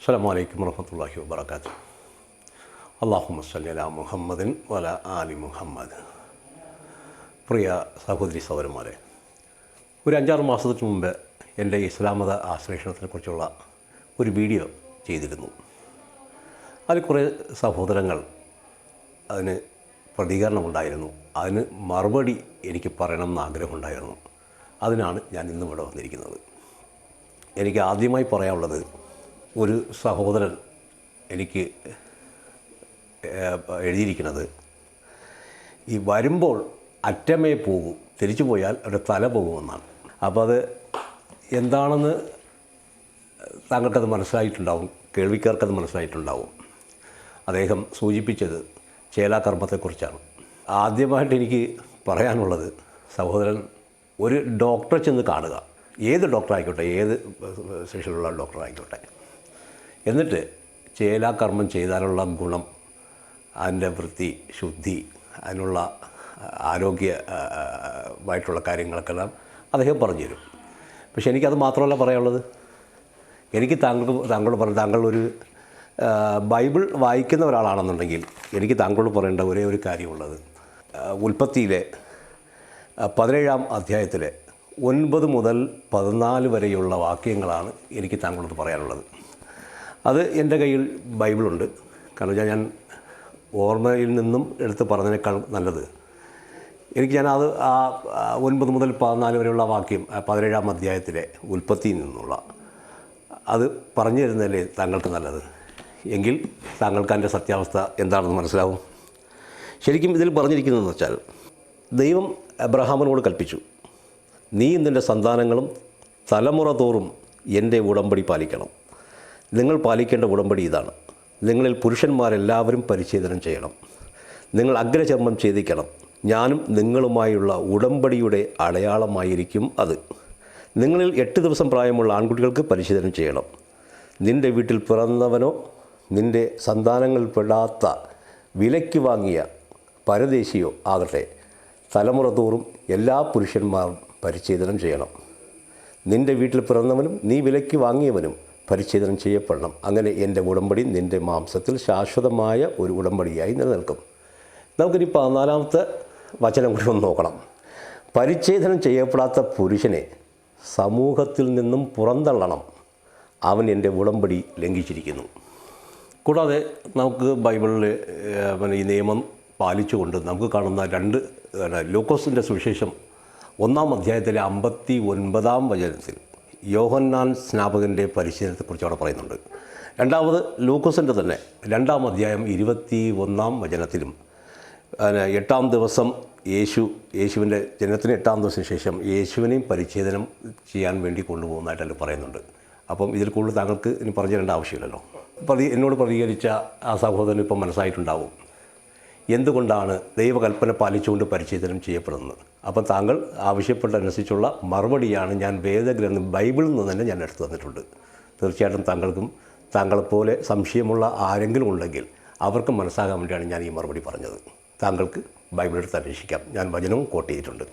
അസ്സാം വലൈക്കും വർഹമത്തല്ലാഹി വാബർക്കാത്തു അള്ളാഹു മസ്ലി മുഹമ്മദിൻ വല ആലി മുഹമ്മദ്. പ്രിയ സഹോദരി സഹോദരന്മാരെ ഒരു അഞ്ചാറ് മാസത്തിന് മുമ്പ് എന്റെ ഇസ്ലാമത ആശ്ലേഷണത്തെക്കുറിച്ചുള്ള ഒരു വീഡിയോ ചെയ്തിരുന്നു. അതിൽ കുറേ സഹോദരങ്ങൾ അതിന് പ്രതികരണമുണ്ടായിരുന്നു. അതിന് മറുപടി എനിക്ക് പറയണമെന്ന് ആഗ്രഹമുണ്ടായിരുന്നു അതിനാണ് ഞാൻ ഇന്നും ഇവിടെ വന്നിരിക്കുന്നത്. എനിക്ക് ആദ്യമായി പറയാനുള്ളത് ഒരു സഹോദരൻ എനിക്ക് എഴുതിയിരിക്കുന്നത്. ഈ വരുമ്പോൾ അറ്റമേ പോകും തിരിച്ചു പോയാൽ അവരുടെ തല പോകുമെന്നാണ്. അപ്പോൾ അത് എന്താണെന്ന് താങ്കൾക്കത് മനസ്സിലായിട്ടുണ്ടാവും കേൾവിക്കാർക്കത് മനസ്സിലായിട്ടുണ്ടാവും. അദ്ദേഹം സൂചിപ്പിച്ചത് ചേലാകർമ്മത്തെക്കുറിച്ചാണ് ആദ്യമായിട്ട് എനിക്ക് പറയാനുള്ളത് സഹോദരൻ ഒരു ഡോക്ടറെ ചെന്ന് കാണുക. ഏത് ഡോക്ടർ ആയിക്കോട്ടെ ഏത് സെക്ഷനിലുള്ള ഡോക്ടർ ആയിക്കോട്ടെ എന്നിട്ട് ചേലാകർമ്മം ചെയ്താലുള്ള ഗുണം അതിന്റെ വൃത്തി ശുദ്ധി അതിനുള്ള ആരോഗ്യമായിട്ടുള്ള കാര്യങ്ങളൊക്കെ കാര്യങ്ങളൊക്കെല്ലാം അദ്ദേഹം പറഞ്ഞു തരും പക്ഷെ എനിക്കത് മാത്രമല്ല പറയാനുള്ളത്. എനിക്ക് താങ്കൾ താങ്കളോട് പറഞ്ഞു താങ്കൾ ഒരു ബൈബിൾ വായിക്കുന്ന ഒരാളാണെന്നുണ്ടെങ്കിൽ എനിക്ക് താങ്കളോട് പറയേണ്ട ഒരേ ഒരു കാര്യമുള്ളത്. ഉൽപ്പത്തിയിലെ പതിനേഴാം അധ്യായത്തിലെ ഒൻപത് മുതൽ പതിനാല് വരെയുള്ള വാക്യങ്ങളാണ് എനിക്ക് താങ്കളോട് പറയാനുള്ളത്. അത് എന്റെ കയ്യിൽ ബൈബിളുണ്ട്. കാരണം വെച്ചാൽ ഞാൻ ഓർമ്മയിൽ നിന്നും എടുത്ത് പറഞ്ഞതിനേക്കാൾ നല്ലത്. എനിക്ക് ഞാൻ അത് ആ ഒൻപത് മുതൽ പതിനാല് വരെയുള്ള വാക്യം പതിനേഴാം അധ്യായത്തിലെ ഉൽപ്പത്തിയിൽ നിന്നുള്ള അത് പറഞ്ഞു തരുന്നതല്ലേ താങ്കൾക്ക് നല്ലത്. എങ്കിൽ താങ്കൾക്ക് അതിന്റെ സത്യാവസ്ഥ എന്താണെന്ന് മനസ്സിലാവും. ശരിക്കും ഇതിൽ പറഞ്ഞിരിക്കുന്നതെന്ന് വെച്ചാൽ ദൈവം അബ്രഹാമിനോട് കൽപ്പിച്ചു നീ നിന്റെ സന്താനങ്ങളും തലമുറ തോറും എന്റെ ഉടമ്പടി പാലിക്കണം. നിങ്ങൾ പാലിക്കേണ്ട ഉടമ്പടി ഇതാണ്. നിങ്ങളിൽ പുരുഷന്മാരെല്ലാവരും പരിച്ഛേദനം ചെയ്യണം. നിങ്ങൾ അഗ്രചർമ്മം ഛേദിക്കണം. ഞാനും നിങ്ങളുമായുള്ള ഉടമ്പടിയുടെ അടയാളമായിരിക്കും അത്. നിങ്ങളിൽ എട്ട് ദിവസം പ്രായമുള്ള ആൺകുട്ടികൾക്ക് പരിശീലനം ചെയ്യണം. നിന്റെ വീട്ടിൽ പിറന്നവനോ നിന്റെ സന്താനങ്ങളിൽപ്പെടാത്ത വിലയ്ക്ക് വാങ്ങിയ പരദേശിയോ ആകട്ടെ തലമുറ തോറും എല്ലാ പുരുഷന്മാരും പരിച്ഛേദനം ചെയ്യണം. നിന്റെ വീട്ടിൽ പിറന്നവനും നീ വിലയ്ക്ക് വാങ്ങിയവനും പരിച്ഛേദനം ചെയ്യപ്പെടണം. അങ്ങനെ എന്റെ ഉടമ്പടി നിന്റെ മാംസത്തിൽ ശാശ്വതമായ ഒരു ഉടമ്പടിയായി നിലനിൽക്കും. നമുക്കിനി പതിനാലാമത്തെ വചനം കൂടി ഒന്ന് നോക്കണം. പരിച്ഛേദനം ചെയ്യപ്പെടാത്ത പുരുഷനെ സമൂഹത്തിൽ നിന്നും പുറന്തള്ളണം. അവൻ എന്റെ ഉടമ്പടി ലംഘിച്ചിരിക്കുന്നു. കൂടാതെ നമുക്ക് ബൈബിളിൽ പിന്നെ ഈ നിയമം പാലിച്ചുകൊണ്ട് നമുക്ക് കാണുന്ന രണ്ട് ലൂക്കോസിന്റെ സുവിശേഷം ഒന്നാം അധ്യായത്തിലെ അമ്പത്തി ഒൻപതാം വചനത്തിൽ യോഹന്നാൻ സ്നാപകന്റെ പരിശീലനത്തെക്കുറിച്ച് അവിടെ പറയുന്നുണ്ട്. രണ്ടാമത് ലൂക്കോസിന്റെ തന്നെ രണ്ടാം അധ്യായം ഇരുപത്തി ഒന്നാം വചനത്തിലും എട്ടാം ദിവസം യേശു യേശുവിന്റെ ജനനത്തിന് എട്ടാം ദിവസത്തിന് ശേഷം യേശുവിനെയും പരിച്ഛേദനം ചെയ്യാൻ വേണ്ടി കൊണ്ടുപോകുന്നതായിട്ടല്ല പറയുന്നുണ്ട്. അപ്പം ഇതിൽ കൂടുതൽ താങ്കൾക്ക് ഇനി പറഞ്ഞു തരേണ്ട ആവശ്യമില്ലല്ലോ. പ്രതി എന്നോട് പ്രതികരിച്ച ആ സഹോദരൻ ഇപ്പം മനസ്സായിട്ടുണ്ടാവും. എന്തുകൊണ്ടാണ് ദൈവകൽപ്പന പാലിച്ചുകൊണ്ട് പരിശീലനം ചെയ്യപ്പെടുന്നത്? അപ്പം താങ്കൾ ആവശ്യപ്പെട്ടനുസരിച്ചുള്ള മറുപടിയാണ് ഞാൻ വേദഗ്രന്ഥം ബൈബിളിൽ നിന്ന് തന്നെ ഞാൻ എടുത്തു തന്നിട്ടുണ്ട്. തീർച്ചയായിട്ടും താങ്കൾക്കും താങ്കളെപ്പോലെ സംശയമുള്ള ആരെങ്കിലും ഉണ്ടെങ്കിൽ അവർക്ക് മനസ്സാകാൻ വേണ്ടിയാണ് ഞാൻ ഈ മറുപടി പറഞ്ഞത്. താങ്കൾക്ക് ബൈബിൾ എടുത്ത് അന്വേഷിക്കാം. ഞാൻ വചനവും കോട്ട് ചെയ്തിട്ടുണ്ട്.